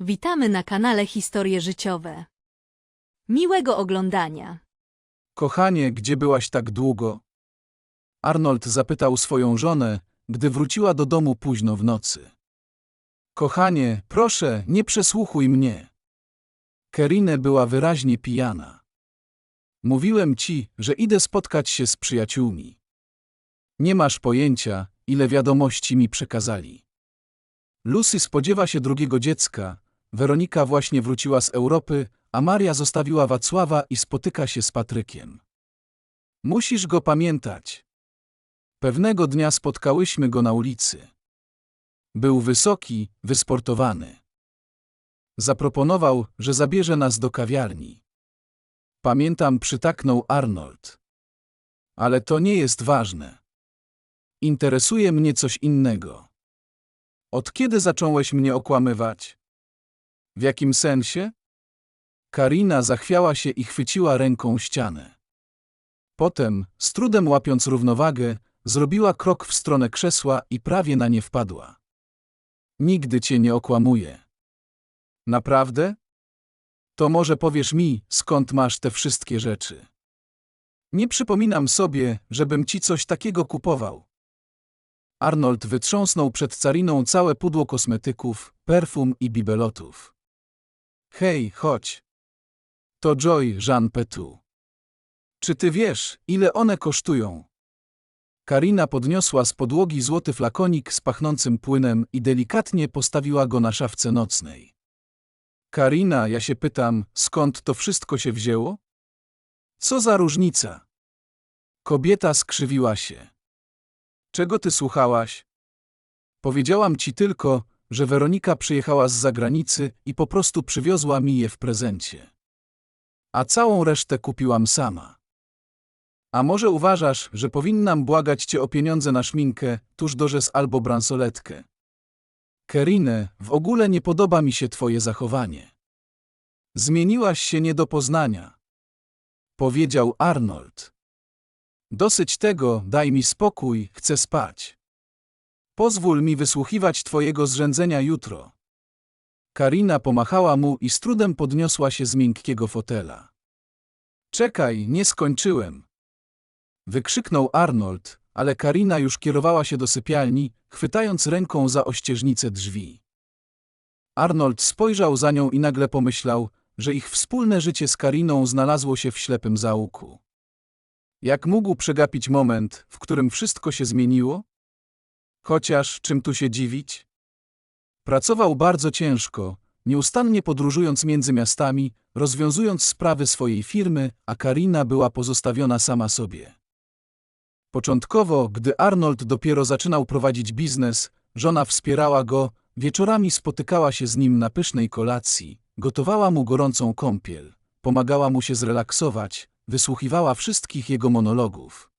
Witamy na kanale Historie Życiowe. Miłego oglądania. Kochanie, gdzie byłaś tak długo? Arnold zapytał swoją żonę, gdy wróciła do domu późno w nocy. Kochanie, proszę, nie przesłuchuj mnie. Kerine była wyraźnie pijana. Mówiłem ci, że idę spotkać się z przyjaciółmi. Nie masz pojęcia, ile wiadomości mi przekazali. Lucy spodziewa się drugiego dziecka, Weronika właśnie wróciła z Europy, a Maria zostawiła Wacława i spotyka się z Patrykiem. Musisz go pamiętać. Pewnego dnia spotkałyśmy go na ulicy. Był wysoki, wysportowany. Zaproponował, że zabierze nas do kawiarni. Pamiętam, przytaknął Arnold. Ale to nie jest ważne. Interesuje mnie coś innego. Od kiedy zacząłeś mnie okłamywać? W jakim sensie? Karina zachwiała się i chwyciła ręką ścianę. Potem, z trudem łapiąc równowagę, zrobiła krok w stronę krzesła i prawie na nie wpadła. Nigdy cię nie okłamuję. Naprawdę? To może powiesz mi, skąd masz te wszystkie rzeczy. Nie przypominam sobie, żebym ci coś takiego kupował. Arnold wytrząsnął przed cariną całe pudło kosmetyków, perfum i bibelotów. Hej, chodź. To Joy Jean Petu. Czy ty wiesz, ile one kosztują? Karina podniosła z podłogi złoty flakonik z pachnącym płynem i delikatnie postawiła go na szafce nocnej. Karina, ja się pytam, skąd to wszystko się wzięło? Co za różnica? Kobieta skrzywiła się. Czego ty słuchałaś? Powiedziałam ci tylko, że Weronika przyjechała z zagranicy i po prostu przywiozła mi je w prezencie. A całą resztę kupiłam sama. A może uważasz, że powinnam błagać cię o pieniądze na szminkę, tuż dorzez albo bransoletkę? Kerine, w ogóle nie podoba mi się twoje zachowanie. Zmieniłaś się nie do poznania. Powiedział Arnold. Dosyć tego, daj mi spokój, chcę spać. Pozwól mi wysłuchiwać twojego zrzędzenia jutro. Karina pomachała mu i z trudem podniosła się z miękkiego fotela. Czekaj, nie skończyłem. Wykrzyknął Arnold, ale Karina już kierowała się do sypialni, chwytając ręką za ościeżnicę drzwi. Arnold spojrzał za nią i nagle pomyślał, że ich wspólne życie z Kariną znalazło się w ślepym zaułku. Jak mógł przegapić moment, w którym wszystko się zmieniło? Chociaż, czym tu się dziwić? Pracował bardzo ciężko, nieustannie podróżując między miastami, rozwiązując sprawy swojej firmy, a Karina była pozostawiona sama sobie. Początkowo, gdy Arnold dopiero zaczynał prowadzić biznes, żona wspierała go, wieczorami spotykała się z nim na pysznej kolacji, gotowała mu gorącą kąpiel, pomagała mu się zrelaksować, wysłuchiwała wszystkich jego monologów.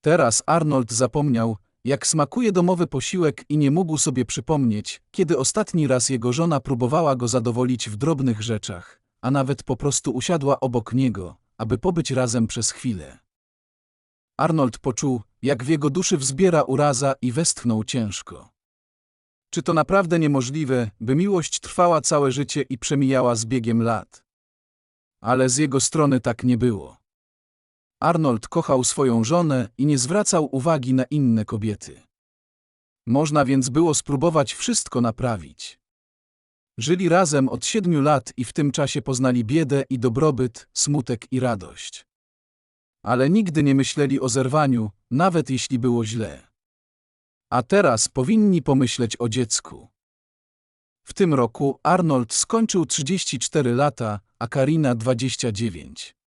Teraz Arnold zapomniał, jak smakuje domowy posiłek i nie mógł sobie przypomnieć, kiedy ostatni raz jego żona próbowała go zadowolić w drobnych rzeczach, a nawet po prostu usiadła obok niego, aby pobyć razem przez chwilę. Arnold poczuł, jak w jego duszy wzbiera uraza i westchnął ciężko. Czy to naprawdę niemożliwe, by miłość trwała całe życie i przemijała z biegiem lat? Ale z jego strony tak nie było. Arnold kochał swoją żonę i nie zwracał uwagi na inne kobiety. Można więc było spróbować wszystko naprawić. Żyli razem od siedmiu lat i w tym czasie poznali biedę i dobrobyt, smutek i radość. Ale nigdy nie myśleli o zerwaniu, nawet jeśli było źle. A teraz powinni pomyśleć o dziecku. W tym roku Arnold skończył 34 lata, a Karina 29.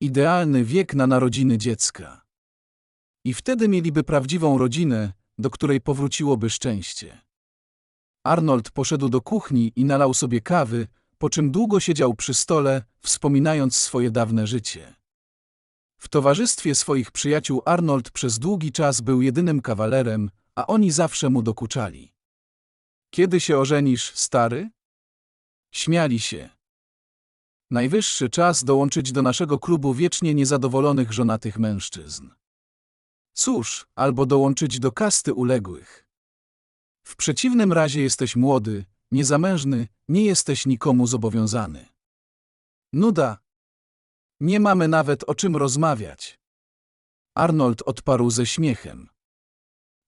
Idealny wiek na narodziny dziecka. I wtedy mieliby prawdziwą rodzinę, do której powróciłoby szczęście. Arnold poszedł do kuchni i nalał sobie kawy, po czym długo siedział przy stole, wspominając swoje dawne życie. W towarzystwie swoich przyjaciół Arnold przez długi czas był jedynym kawalerem, a oni zawsze mu dokuczali. Kiedy się ożenisz, stary? Śmiali się. Najwyższy czas dołączyć do naszego klubu wiecznie niezadowolonych żonatych mężczyzn. Cóż, albo dołączyć do kasty uległych. W przeciwnym razie jesteś młody, niezamężny, nie jesteś nikomu zobowiązany. Nuda. Nie mamy nawet o czym rozmawiać. Arnold odparł ze śmiechem.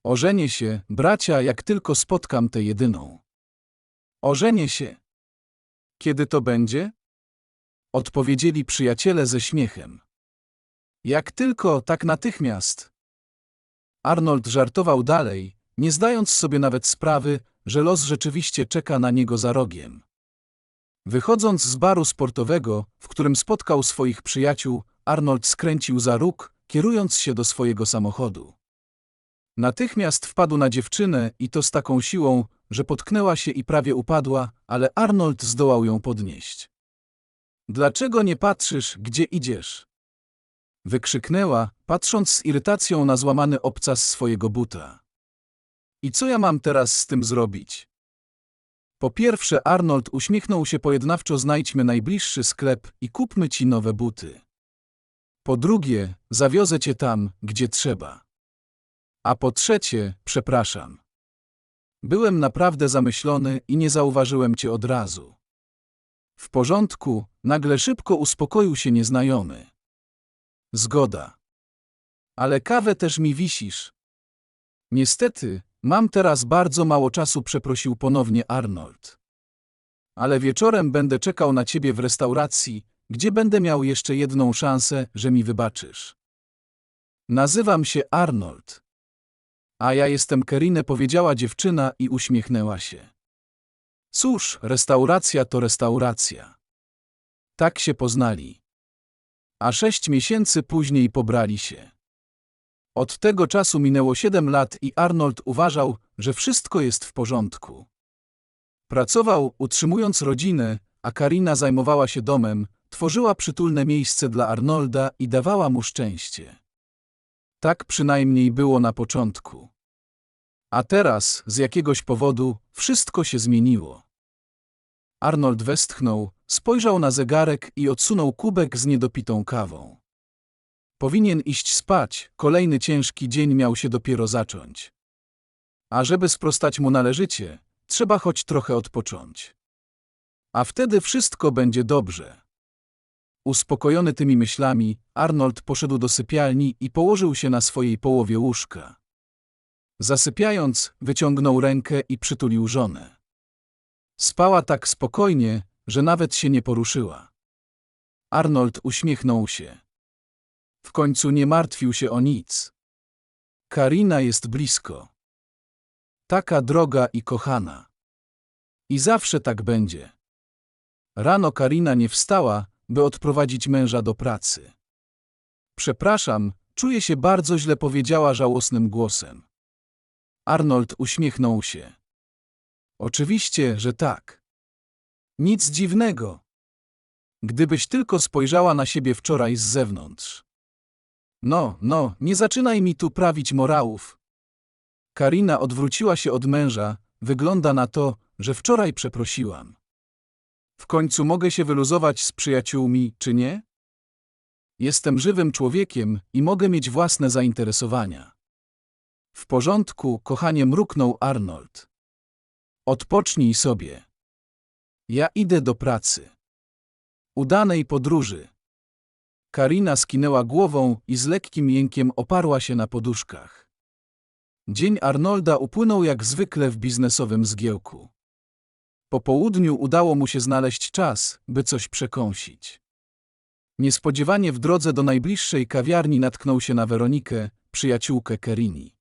Ożenię się, bracia, jak tylko spotkam tę jedyną. Ożenię się. Kiedy to będzie? Odpowiedzieli przyjaciele ze śmiechem. Jak tylko, tak natychmiast. Arnold żartował dalej, nie zdając sobie nawet sprawy, że los rzeczywiście czeka na niego za rogiem. Wychodząc z baru sportowego, w którym spotkał swoich przyjaciół, Arnold skręcił za róg, kierując się do swojego samochodu. Natychmiast wpadł na dziewczynę i to z taką siłą, że potknęła się i prawie upadła, ale Arnold zdołał ją podnieść. Dlaczego nie patrzysz, gdzie idziesz? Wykrzyknęła, patrząc z irytacją na złamany obcas swojego buta. I co ja mam teraz z tym zrobić? Po pierwsze, Arnold uśmiechnął się pojednawczo, znajdźmy najbliższy sklep i kupmy ci nowe buty. Po drugie, zawiozę cię tam, gdzie trzeba. A po trzecie, przepraszam. Byłem naprawdę zamyślony i nie zauważyłem cię od razu. W porządku, nagle szybko uspokoił się nieznajomy. Zgoda. Ale kawę też mi wisisz. Niestety, mam teraz bardzo mało czasu, przeprosił ponownie Arnold. Ale wieczorem będę czekał na ciebie w restauracji, gdzie będę miał jeszcze jedną szansę, że mi wybaczysz. Nazywam się Arnold. A ja jestem Kerinę, powiedziała dziewczyna i uśmiechnęła się. Cóż, restauracja to restauracja. Tak się poznali. A sześć miesięcy później pobrali się. Od tego czasu minęło siedem lat i Arnold uważał, że wszystko jest w porządku. Pracował, utrzymując rodzinę, a Karina zajmowała się domem, tworzyła przytulne miejsce dla Arnolda i dawała mu szczęście. Tak przynajmniej było na początku. A teraz, z jakiegoś powodu, wszystko się zmieniło. Arnold westchnął, spojrzał na zegarek i odsunął kubek z niedopitą kawą. Powinien iść spać, kolejny ciężki dzień miał się dopiero zacząć. A żeby sprostać mu należycie, trzeba choć trochę odpocząć. A wtedy wszystko będzie dobrze. Uspokojony tymi myślami, Arnold poszedł do sypialni i położył się na swojej połowie łóżka. Zasypiając, wyciągnął rękę i przytulił żonę. Spała tak spokojnie, że nawet się nie poruszyła. Arnold uśmiechnął się. W końcu nie martwił się o nic. Karina jest blisko. Taka droga i kochana. I zawsze tak będzie. Rano Karina nie wstała, by odprowadzić męża do pracy. Przepraszam, czuję się bardzo źle, powiedziała żałosnym głosem. Arnold uśmiechnął się. Oczywiście, że tak. Nic dziwnego. Gdybyś tylko spojrzała na siebie wczoraj z zewnątrz. No, no, nie zaczynaj mi tu prawić morałów. Karina odwróciła się od męża, wygląda na to, że wczoraj przeprosiłam. W końcu mogę się wyluzować z przyjaciółmi, czy nie? Jestem żywym człowiekiem i mogę mieć własne zainteresowania. W porządku, kochanie, mruknął Arnold. Odpocznij sobie. Ja idę do pracy. Udanej podróży. Karina skinęła głową i z lekkim jękiem oparła się na poduszkach. Dzień Arnolda upłynął jak zwykle w biznesowym zgiełku. Po południu udało mu się znaleźć czas, by coś przekąsić. Niespodziewanie w drodze do najbliższej kawiarni natknął się na Weronikę, przyjaciółkę Kerini.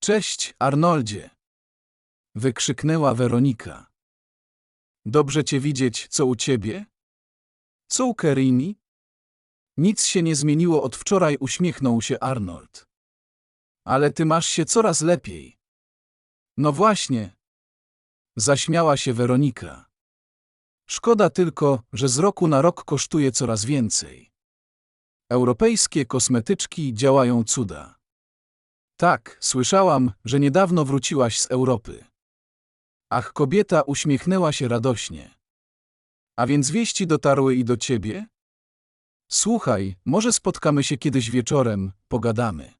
Cześć, Arnoldzie! Wykrzyknęła Weronika. Dobrze cię widzieć, co u ciebie? Co u Kerini? Nic się nie zmieniło od wczoraj, uśmiechnął się Arnold. Ale ty masz się coraz lepiej. No właśnie. Zaśmiała się Weronika. Szkoda tylko, że z roku na rok kosztuje coraz więcej. Europejskie kosmetyczki działają cuda. Tak, słyszałam, że niedawno wróciłaś z Europy. Ach, kobieta uśmiechnęła się radośnie. A więc wieści dotarły i do ciebie? Słuchaj, może spotkamy się kiedyś wieczorem, pogadamy.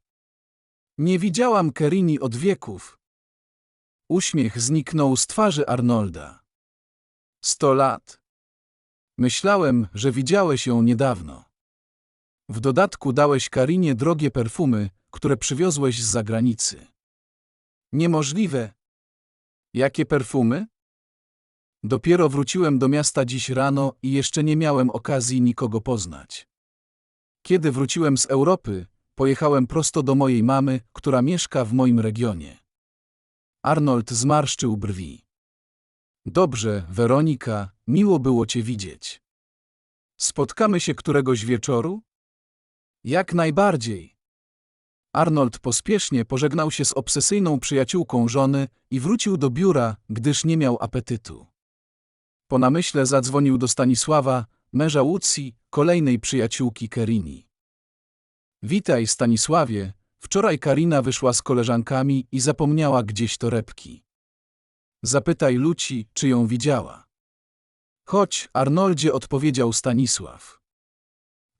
Nie widziałam Kerini od wieków. Uśmiech zniknął z twarzy Arnolda. Sto lat. Myślałem, że widziałeś ją niedawno. W dodatku dałeś Karinie drogie perfumy, które przywiozłeś z zagranicy. Niemożliwe. Jakie perfumy? Dopiero wróciłem do miasta dziś rano i jeszcze nie miałem okazji nikogo poznać. Kiedy wróciłem z Europy, pojechałem prosto do mojej mamy, która mieszka w moim regionie. Arnold zmarszczył brwi. Dobrze, Weronika, miło było cię widzieć. Spotkamy się któregoś wieczoru? Jak najbardziej. Arnold pospiesznie pożegnał się z obsesyjną przyjaciółką żony i wrócił do biura, gdyż nie miał apetytu. Po namyśle zadzwonił do Stanisława, męża Łucji, kolejnej przyjaciółki Kerini. Witaj, Stanisławie. Wczoraj Karina wyszła z koleżankami i zapomniała gdzieś torebki. Zapytaj Luci, czy ją widziała. Chodź, Arnoldzie, odpowiedział Stanisław.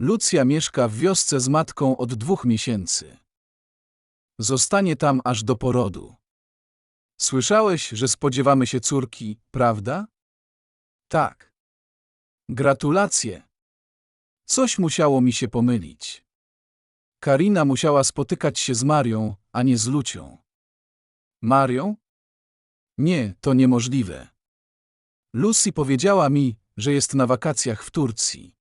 Lucja mieszka w wiosce z matką od dwóch miesięcy. Zostanie tam aż do porodu. Słyszałeś, że spodziewamy się córki, prawda? Tak. Gratulacje. Coś musiało mi się pomylić. Karina musiała spotykać się z Marią, a nie z Lucią. Marią? Nie, to niemożliwe. Lucy powiedziała mi, że jest na wakacjach w Turcji.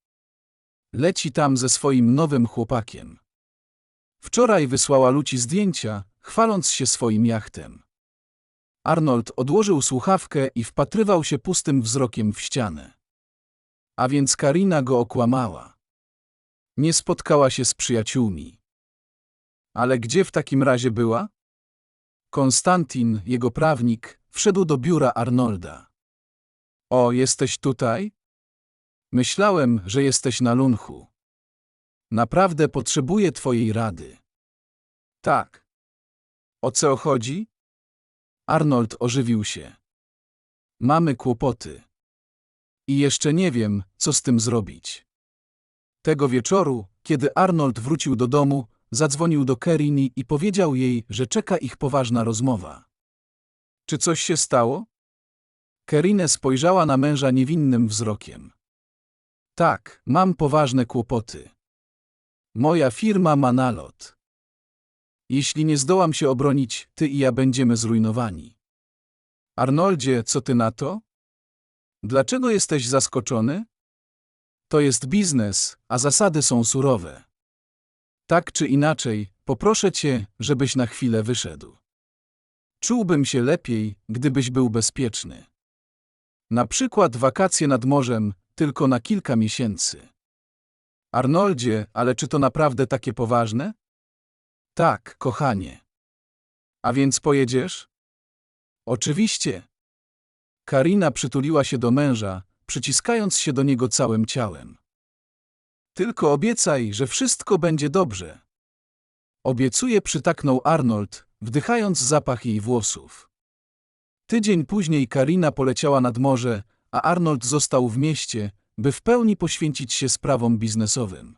Leci tam ze swoim nowym chłopakiem. Wczoraj wysłała Luci zdjęcia, chwaląc się swoim jachtem. Arnold odłożył słuchawkę i wpatrywał się pustym wzrokiem w ścianę. A więc Karina go okłamała. Nie spotkała się z przyjaciółmi. Ale gdzie w takim razie była? Konstantin, jego prawnik, wszedł do biura Arnolda. O, jesteś tutaj? Myślałem, że jesteś na lunchu. Naprawdę potrzebuję twojej rady. Tak. O co chodzi? Arnold ożywił się. Mamy kłopoty. I jeszcze nie wiem, co z tym zrobić. Tego wieczoru, kiedy Arnold wrócił do domu, zadzwonił do Kerini i powiedział jej, że czeka ich poważna rozmowa. Czy coś się stało? Kerinę spojrzała na męża niewinnym wzrokiem. Tak, mam poważne kłopoty. Moja firma ma nalot. Jeśli nie zdołam się obronić, ty i ja będziemy zrujnowani. Arnoldzie, co ty na to? Dlaczego jesteś zaskoczony? To jest biznes, a zasady są surowe. Tak czy inaczej, poproszę cię, żebyś na chwilę wyszedł. Czułbym się lepiej, gdybyś był bezpieczny. Na przykład wakacje nad morzem, tylko na kilka miesięcy. Arnoldzie, ale czy to naprawdę takie poważne? Tak, kochanie. A więc pojedziesz? Oczywiście. Karina przytuliła się do męża, przyciskając się do niego całym ciałem. Tylko obiecaj, że wszystko będzie dobrze. Obiecuję, przytaknął Arnold, wdychając zapach jej włosów. Tydzień później Karina poleciała nad morze, a Arnold został w mieście, by w pełni poświęcić się sprawom biznesowym.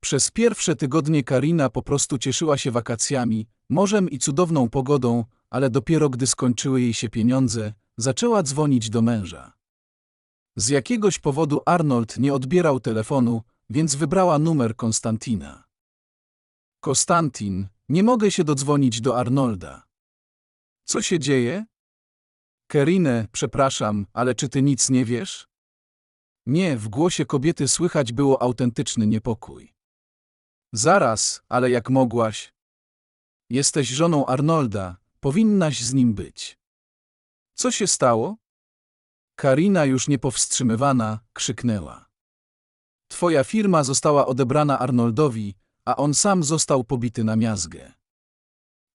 Przez pierwsze tygodnie Karina po prostu cieszyła się wakacjami, morzem i cudowną pogodą, ale dopiero gdy skończyły jej się pieniądze, zaczęła dzwonić do męża. Z jakiegoś powodu Arnold nie odbierał telefonu, więc wybrała numer Konstantina. Konstantin, nie mogę się dodzwonić do Arnolda. Co się dzieje? Kerinę, przepraszam, ale czy ty nic nie wiesz? Nie, w głosie kobiety słychać było autentyczny niepokój. Zaraz, ale jak mogłaś? Jesteś żoną Arnolda, powinnaś z nim być. Co się stało? Karina już niepowstrzymywana krzyknęła. Twoja firma została odebrana Arnoldowi, a on sam został pobity na miazgę.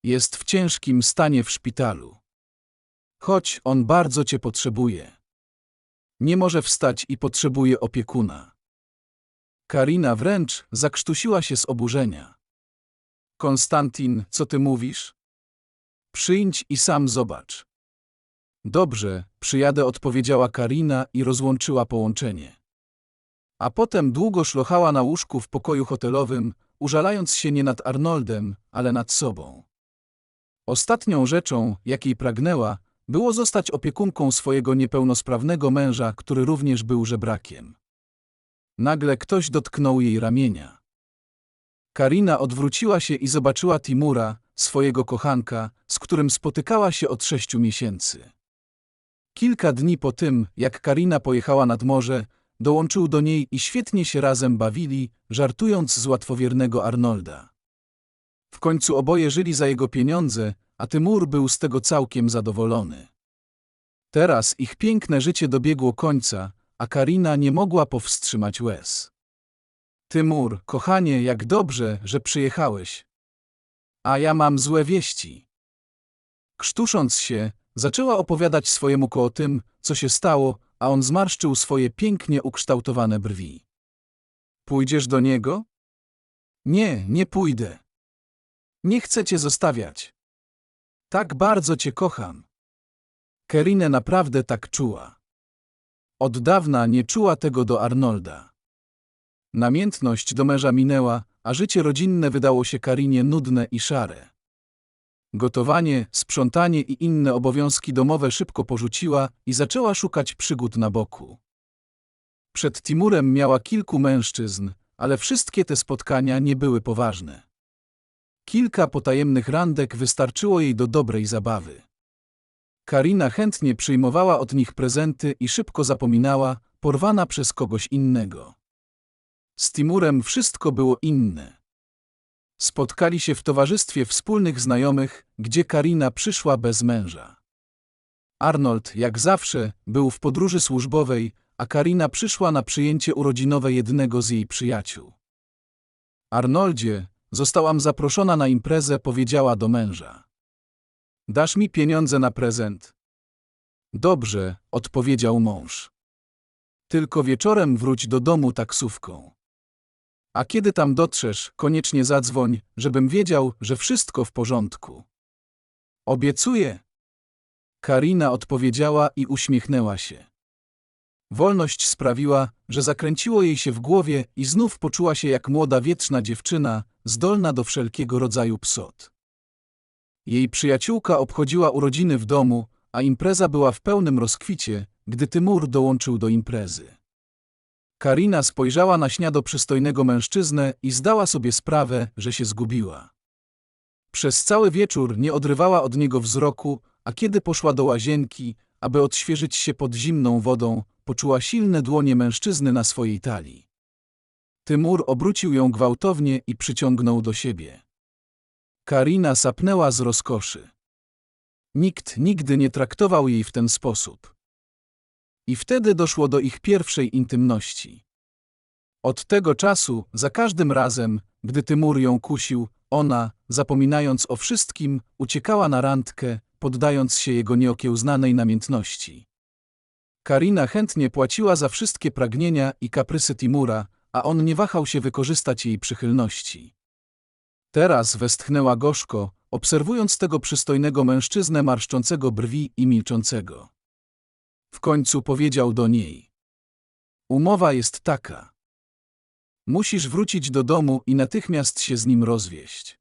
Jest w ciężkim stanie w szpitalu. Chodź, on bardzo cię potrzebuje. Nie może wstać i potrzebuje opiekuna. Karina wręcz zakrztusiła się z oburzenia. Konstantin, co ty mówisz? Przyjdź i sam zobacz. Dobrze, przyjadę, odpowiedziała Karina i rozłączyła połączenie. A potem długo szlochała na łóżku w pokoju hotelowym, użalając się nie nad Arnoldem, ale nad sobą. Ostatnią rzeczą, jakiej pragnęła, było zostać opiekunką swojego niepełnosprawnego męża, który również był żebrakiem. Nagle ktoś dotknął jej ramienia. Karina odwróciła się i zobaczyła Timura, swojego kochanka, z którym spotykała się od sześciu miesięcy. Kilka dni po tym, jak Karina pojechała nad morze, dołączył do niej i świetnie się razem bawili, żartując z łatwowiernego Arnolda. W końcu oboje żyli za jego pieniądze, a Tymur był z tego całkiem zadowolony. Teraz ich piękne życie dobiegło końca, a Karina nie mogła powstrzymać łez. Tymur, kochanie, jak dobrze, że przyjechałeś. A ja mam złe wieści. Krztusząc się, zaczęła opowiadać swojemu ko o tym, co się stało, a on zmarszczył swoje pięknie ukształtowane brwi. Pójdziesz do niego? Nie, nie pójdę. Nie chcę cię zostawiać. Tak bardzo cię kocham. Kerinę naprawdę tak czuła. Od dawna nie czuła tego do Arnolda. Namiętność do męża minęła, a życie rodzinne wydało się Karinie nudne i szare. Gotowanie, sprzątanie i inne obowiązki domowe szybko porzuciła i zaczęła szukać przygód na boku. Przed Timurem miała kilku mężczyzn, ale wszystkie te spotkania nie były poważne. Kilka potajemnych randek wystarczyło jej do dobrej zabawy. Karina chętnie przyjmowała od nich prezenty i szybko zapominała, porwana przez kogoś innego. Z Timurem wszystko było inne. Spotkali się w towarzystwie wspólnych znajomych, gdzie Karina przyszła bez męża. Arnold, jak zawsze, był w podróży służbowej, a Karina przyszła na przyjęcie urodzinowe jednego z jej przyjaciół. Arnoldzie, zostałam zaproszona na imprezę, powiedziała do męża. Dasz mi pieniądze na prezent? Dobrze, odpowiedział mąż. Tylko wieczorem wróć do domu taksówką. A kiedy tam dotrzesz, koniecznie zadzwoń, żebym wiedział, że wszystko w porządku. Obiecuję. Karina odpowiedziała i uśmiechnęła się. Wolność sprawiła, że zakręciło jej się w głowie i znów poczuła się jak młoda wietrzna dziewczyna, zdolna do wszelkiego rodzaju psot. Jej przyjaciółka obchodziła urodziny w domu, a impreza była w pełnym rozkwicie, gdy Tymur dołączył do imprezy. Karina spojrzała na śniado przystojnego mężczyznę i zdała sobie sprawę, że się zgubiła. Przez cały wieczór nie odrywała od niego wzroku, a kiedy poszła do łazienki, aby odświeżyć się pod zimną wodą, poczuła silne dłonie mężczyzny na swojej talii. Tymur obrócił ją gwałtownie i przyciągnął do siebie. Karina sapnęła z rozkoszy. Nikt nigdy nie traktował jej w ten sposób. I wtedy doszło do ich pierwszej intymności. Od tego czasu, za każdym razem, gdy Tymur ją kusił, ona, zapominając o wszystkim, uciekała na randkę, poddając się jego nieokiełznanej namiętności. Karina chętnie płaciła za wszystkie pragnienia i kaprysy Timura, a on nie wahał się wykorzystać jej przychylności. Teraz westchnęła gorzko, obserwując tego przystojnego mężczyznę marszczącego brwi i milczącego. W końcu powiedział do niej. Umowa jest taka. Musisz wrócić do domu i natychmiast się z nim rozwieść.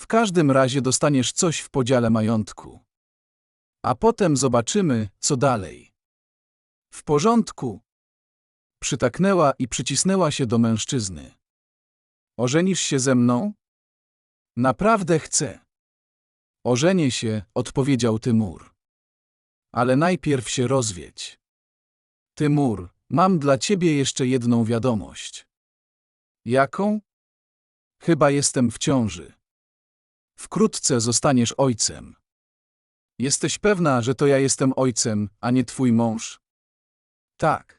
W każdym razie dostaniesz coś w podziale majątku. A potem zobaczymy, co dalej. W porządku. Przytaknęła i przycisnęła się do mężczyzny. Ożenisz się ze mną? Naprawdę chcę. Ożenię się, odpowiedział Tymur. Ale najpierw się rozwiedź. Tymur, mam dla ciebie jeszcze jedną wiadomość. Jaką? Chyba jestem w ciąży. Wkrótce zostaniesz ojcem. Jesteś pewna, że to ja jestem ojcem, a nie twój mąż? Tak.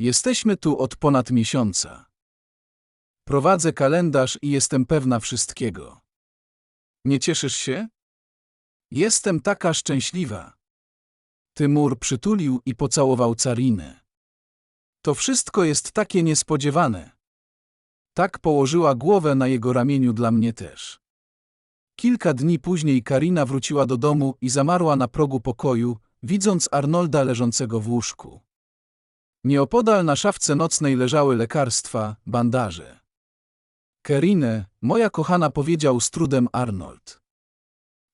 Jesteśmy tu od ponad miesiąca. Prowadzę kalendarz i jestem pewna wszystkiego. Nie cieszysz się? Jestem taka szczęśliwa. Tymur przytulił i pocałował carinę. To wszystko jest takie niespodziewane. Tak położyła głowę na jego ramieniu dla mnie też. Kilka dni później Karina wróciła do domu i zamarła na progu pokoju, widząc Arnolda leżącego w łóżku. Nieopodal na szafce nocnej leżały lekarstwa, bandaże. Kerinę, moja kochana powiedział z trudem Arnold.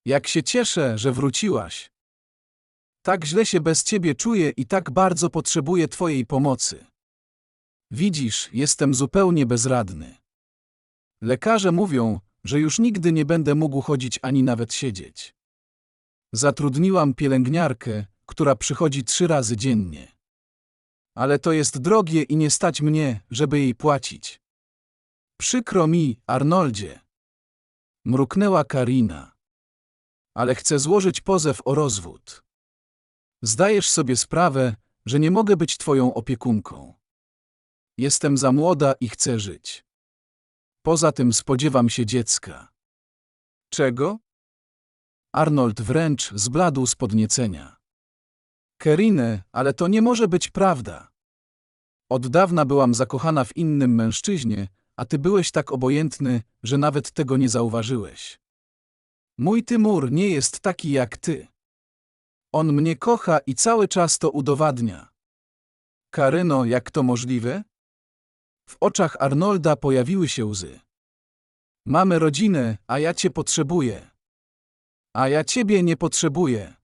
Jak się cieszę, że wróciłaś. Tak źle się bez ciebie czuję i tak bardzo potrzebuję twojej pomocy. Widzisz, jestem zupełnie bezradny. Lekarze mówią, że już nigdy nie będę mógł chodzić ani nawet siedzieć. Zatrudniłam pielęgniarkę, która przychodzi trzy razy dziennie. Ale to jest drogie i nie stać mnie, żeby jej płacić. Przykro mi, Arnoldzie. Mruknęła Karina. Ale chcę złożyć pozew o rozwód. Zdajesz sobie sprawę, że nie mogę być twoją opiekunką. Jestem za młoda i chcę żyć. Poza tym spodziewam się dziecka. Czego? Arnold wręcz zbladł z podniecenia. Kerine, ale to nie może być prawda. Od dawna byłam zakochana w innym mężczyźnie, a ty byłeś tak obojętny, że nawet tego nie zauważyłeś. Mój Tymur nie jest taki jak ty. On mnie kocha i cały czas to udowadnia. Karyno, jak to możliwe? W oczach Arnolda pojawiły się łzy. Mamy rodzinę, a ja cię potrzebuję. A ja ciebie nie potrzebuję.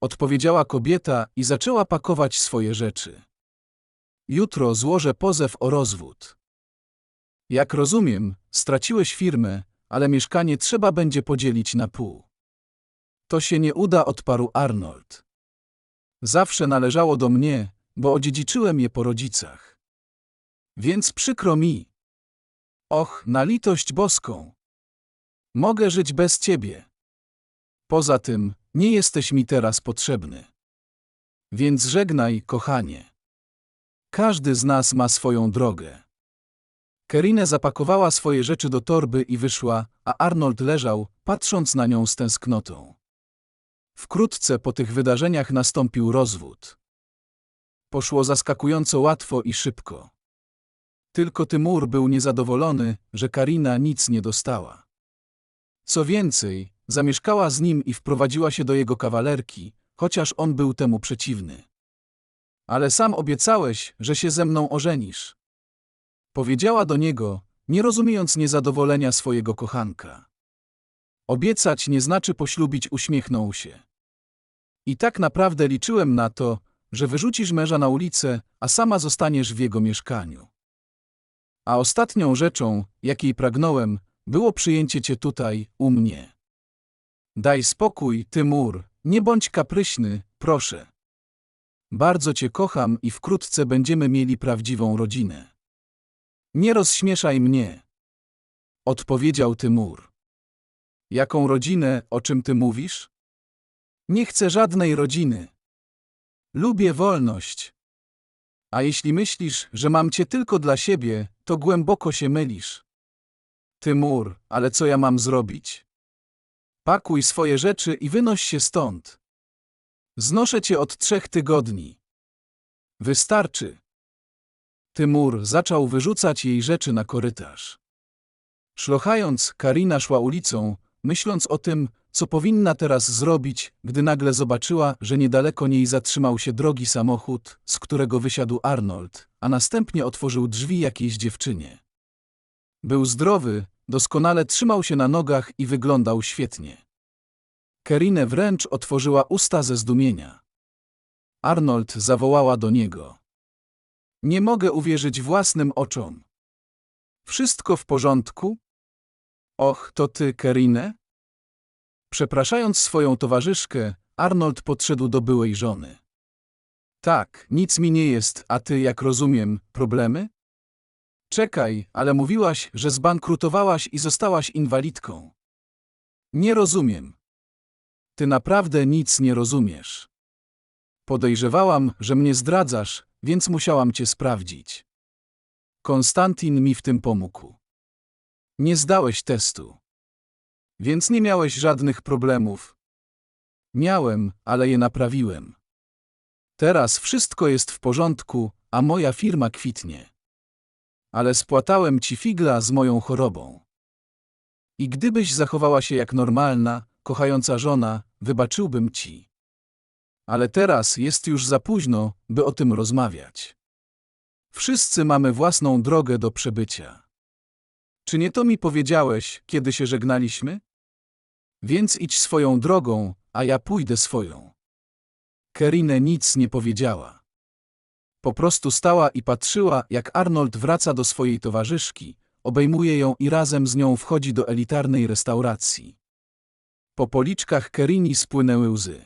Odpowiedziała kobieta i zaczęła pakować swoje rzeczy. Jutro złożę pozew o rozwód. Jak rozumiem, straciłeś firmę, ale mieszkanie trzeba będzie podzielić na pół. To się nie uda, odparł Arnold. Zawsze należało do mnie, bo odziedziczyłem je po rodzicach. Więc przykro mi. Och, na litość boską. Mogę żyć bez ciebie. Poza tym, nie jesteś mi teraz potrzebny. Więc żegnaj, kochanie. Każdy z nas ma swoją drogę. Kerine zapakowała swoje rzeczy do torby i wyszła, a Arnold leżał, patrząc na nią z tęsknotą. Wkrótce po tych wydarzeniach nastąpił rozwód. Poszło zaskakująco łatwo i szybko. Tylko Tymur był niezadowolony, że Karina nic nie dostała. Co więcej, zamieszkała z nim i wprowadziła się do jego kawalerki, chociaż on był temu przeciwny. Ale sam obiecałeś, że się ze mną ożenisz. Powiedziała do niego, nie rozumiejąc niezadowolenia swojego kochanka. Obiecać nie znaczy poślubić, uśmiechnął się. I tak naprawdę liczyłem na to, że wyrzucisz męża na ulicę, a sama zostaniesz w jego mieszkaniu. A ostatnią rzeczą, jakiej pragnąłem, było przyjęcie cię tutaj, u mnie. Daj spokój, Tymur, nie bądź kapryśny, proszę. Bardzo cię kocham i wkrótce będziemy mieli prawdziwą rodzinę. Nie rozśmieszaj mnie. Odpowiedział Tymur. Jaką rodzinę, o czym ty mówisz? Nie chcę żadnej rodziny. Lubię wolność. A jeśli myślisz, że mam cię tylko dla siebie, to głęboko się mylisz. Tymur, ale co ja mam zrobić? Pakuj swoje rzeczy i wynoś się stąd. Znoszę cię od trzech tygodni. Wystarczy. Tymur zaczął wyrzucać jej rzeczy na korytarz. Szlochając, Karina szła ulicą, myśląc o tym, co powinna teraz zrobić, gdy nagle zobaczyła, że niedaleko niej zatrzymał się drogi samochód, z którego wysiadł Arnold, a następnie otworzył drzwi jakiejś dziewczynie. Był zdrowy, doskonale trzymał się na nogach i wyglądał świetnie. Kerinę wręcz otworzyła usta ze zdumienia. Arnold zawołała do niego. Nie mogę uwierzyć własnym oczom. Wszystko w porządku? Och, to ty, Kerinę? Przepraszając swoją towarzyszkę, Arnold podszedł do byłej żony. Tak, nic mi nie jest, a ty, jak rozumiem, problemy? Czekaj, ale mówiłaś, że zbankrutowałaś i zostałaś inwalidką. Nie rozumiem. Ty naprawdę nic nie rozumiesz. Podejrzewałam, że mnie zdradzasz, więc musiałam cię sprawdzić. Konstantin mi w tym pomógł. Nie zdałeś testu. Więc nie miałeś żadnych problemów. Miałem, ale je naprawiłem. Teraz wszystko jest w porządku, a moja firma kwitnie. Ale spłatałem ci figla z moją chorobą. I gdybyś zachowała się jak normalna, kochająca żona, wybaczyłbym ci. Ale teraz jest już za późno, by o tym rozmawiać. Wszyscy mamy własną drogę do przebycia. Czy nie to mi powiedziałeś, kiedy się żegnaliśmy? Więc idź swoją drogą, a ja pójdę swoją. Kerine nic nie powiedziała. Po prostu stała i patrzyła, jak Arnold wraca do swojej towarzyszki, obejmuje ją i razem z nią wchodzi do elitarnej restauracji. Po policzkach Kerini spłynęły łzy.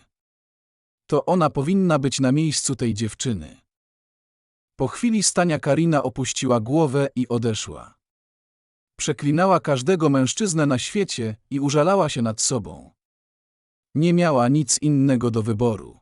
To ona powinna być na miejscu tej dziewczyny. Po chwili stania Karina opuściła głowę i odeszła. Przeklinała każdego mężczyznę na świecie i użalała się nad sobą. Nie miała nic innego do wyboru.